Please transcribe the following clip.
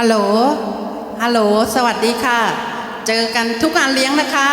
ฮัลโหล ฮัลโหล สวัสดีค่ะ เจอกันทุกงานเลี้ยงนะคะ